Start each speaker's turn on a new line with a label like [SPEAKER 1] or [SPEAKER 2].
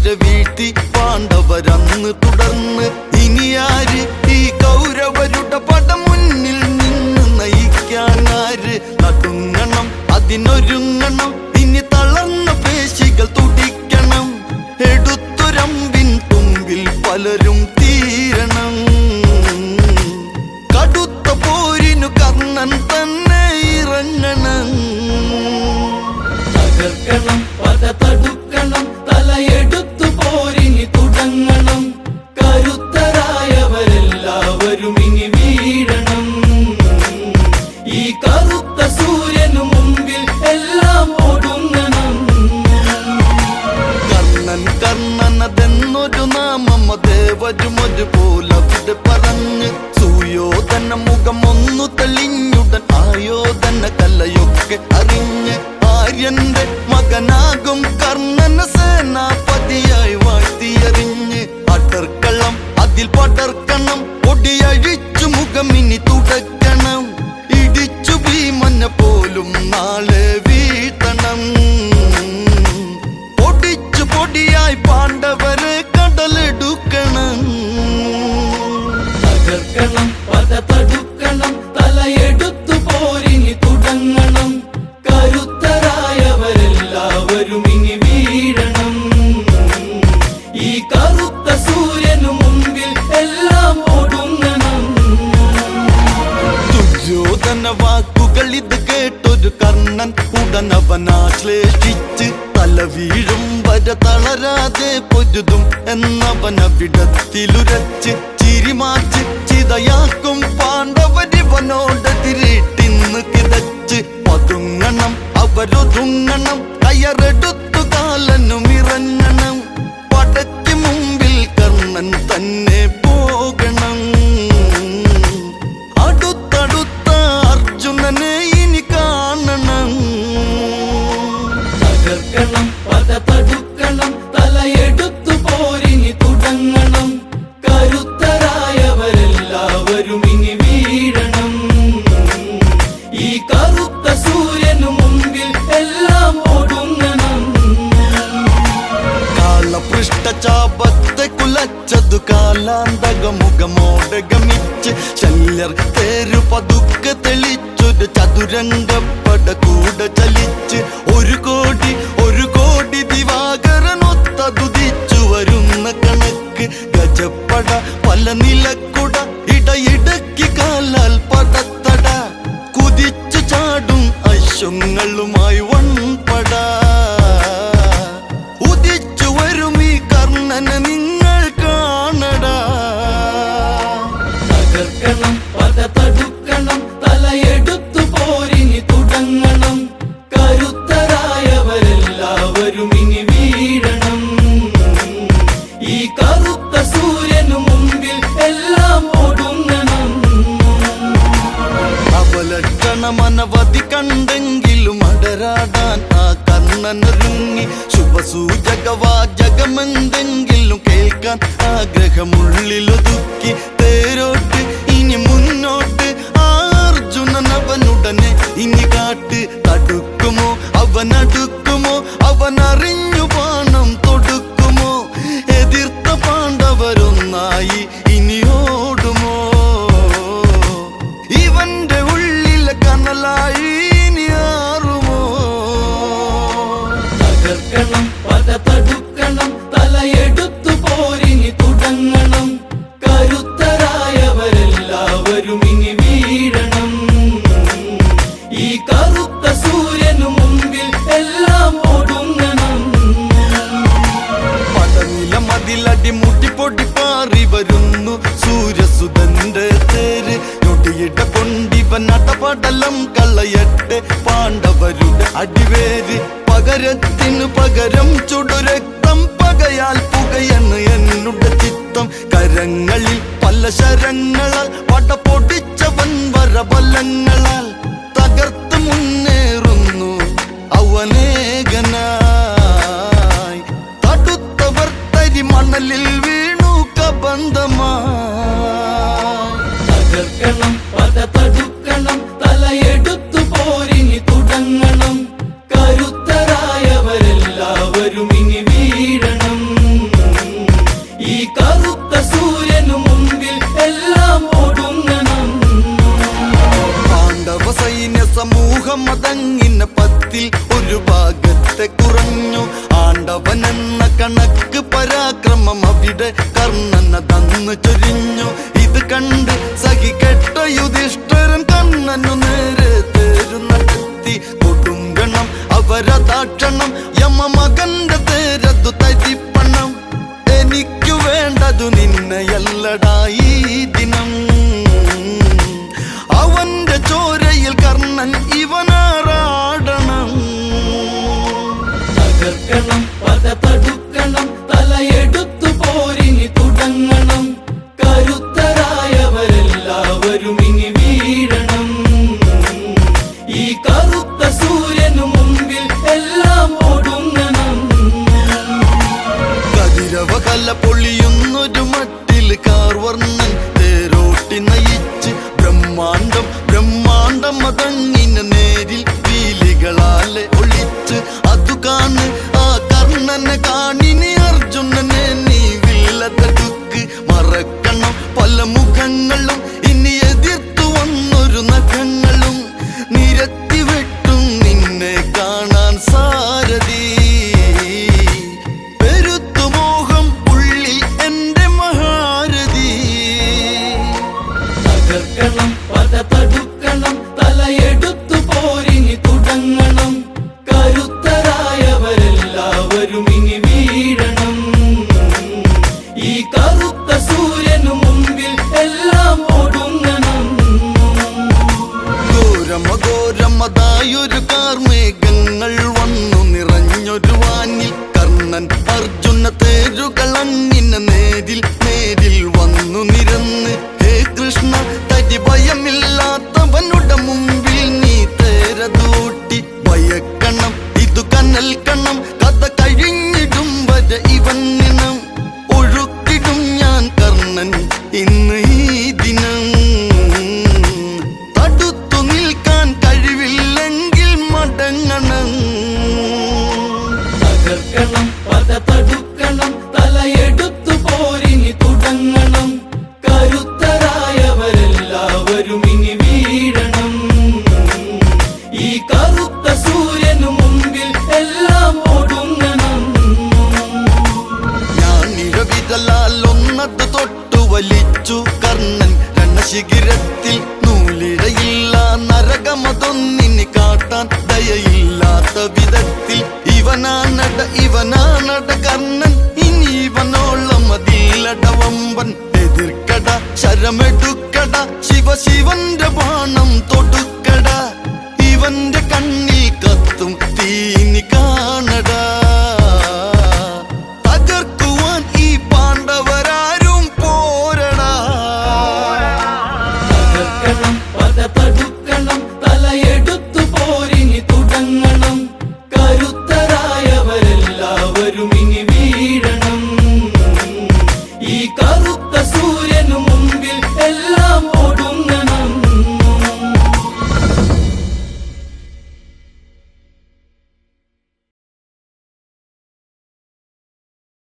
[SPEAKER 1] ഭീഷ്മരെ വീഴ്ത്തി പാണ്ഡവരന്ന് തുടർന്ന് ഇനി ആര് ഈ കൗരവരുടെ പട മുന്നിൽ നിന്ന് നയിക്കാൻ ആര്? നടുങ്ങണം അതിനൊരുങ്ങണം ഇനി തളർന്ന പേശികൾ തുടിക്കണം. എടുത്തുരമ്പിൻ തുമ്പിൽ പലരും തീരണം. കടുത്ത തന്നെ ഇറങ്ങണം.
[SPEAKER 2] തകർക്കണം പല തടുക്കണം. വീഴണം ഈ കറുത്ത സൂര്യനു മുമ്പിൽ എല്ലാം ഒടുങ്ങണം.
[SPEAKER 1] കർണൻ കർണനതെന്നൊരു നാമം ദേവരും ഒരുപോലെ അവിടെ പറഞ്ഞ് സൂയോധന മുഖം ഒന്നു തെളിഞ്ഞുടൻ ആയോധന കലയൊക്കെ അറിഞ്ഞ്. ആര്യന്റെ മകനാകും കർണന സേനാപതിയായി വാഴ്ത്തിയറിഞ്ഞ്. അടർക്കളം അതിൽ പടർക്കണം. ഒടിയഴിച്ചു മുഖം ഇനി തുടക്കണം. ഇടിച്ചു ഭീമന പോലും നാളെ വീഴ്ത്തണം പൊടിച്ചു പൊടിയായി പാണ്ഡവരെ കടലെടുക്കണം.
[SPEAKER 2] തകർക്കണം പത തടുക്കണം തലയെടുത്തു പോരിനി തുടങ്ങണം. കരുത്തരായവരെല്ലാവരും ഇനി വീഴണം. ഈ
[SPEAKER 1] തളരാതെ പൊരുതും എന്നവനവിടത്തിലുരച്ച് ചിരിമാച്ച് ചിതയാക്കും പാണ്ഡവരിവനോട് തിരിട്ടിന്ന് കിതച്ച്. പതുങ്ങണം അവരൊതുങ്ങണം കയറെടുത്തു കാലനും ഇറങ്ങണം പടയ്ക്ക് മുമ്പിൽ കർണൻ തന്നെ
[SPEAKER 2] സൂര്യനു മുമ്പിൽ എല്ലാം ഒടുങ്ങണം.
[SPEAKER 1] കാളപൃഷ്ഠചാപത്തെ കുലച്ചതു കാലാന്തകമുഖമോടെ ഗമിച്ച് ശല്യർ തേരു പതുക്കെ തെളിച്ചൊരു ചതുരംഗപ്പട കൂടെ ചലിച്ച് ഒരു കോടി പകരം ചുടുരക്തം പകയാൽ പുകയെന്ന് എന്നുടെ ചിത്തം. കരങ്ങളിൽ പല ശരങ്ങളാൽ പട പൊടിച്ചവൻ വരബലങ്ങളാൽ നൊയിന സമൂഹം അതങ്ങിന് പത്തിൽ ഒരു ഭാഗത്തെ കുറഞ്ഞു. ആണ്ടവനെന്ന
[SPEAKER 2] കണക്ക് പരാക്രമം അവിടെ കർണന തന്ന് ചൊരിഞ്ഞു.
[SPEAKER 1] ഇത് കണ്ട് സഹി കെട്ട യുധിഷ്ഠരൻ കണ്ണനു നേരെ തേരുന്ന നടത്തി. കൊടുങ്കണം അവരതാക്ഷണം യമ മകന്റെ തേരതു തരിപ്പണം. എനിക്കു വേണ്ടതു നിന്നെയല്ലടായി ദിനം. അവൻ ചോരയിൽ കർണൻ ഇവനാറാടണം
[SPEAKER 2] തകർക്കണം പത തടുക്കണം
[SPEAKER 1] രണശിഖിരത്തിൽ നൂലിഴയില്ല നരകമതൊന്നിനി കാട്ടാൻ ദയയില്ലാത്ത വിധത്തിൽ. ഇവനാ നട ഇവനാ നട കർണൻ ഇനി ഇവനോളം അതില്ലടവമ്പൻ എതിർക്കട ശരമെടുക്കട ശിവ ശിവന്റെ ബാണം തൊ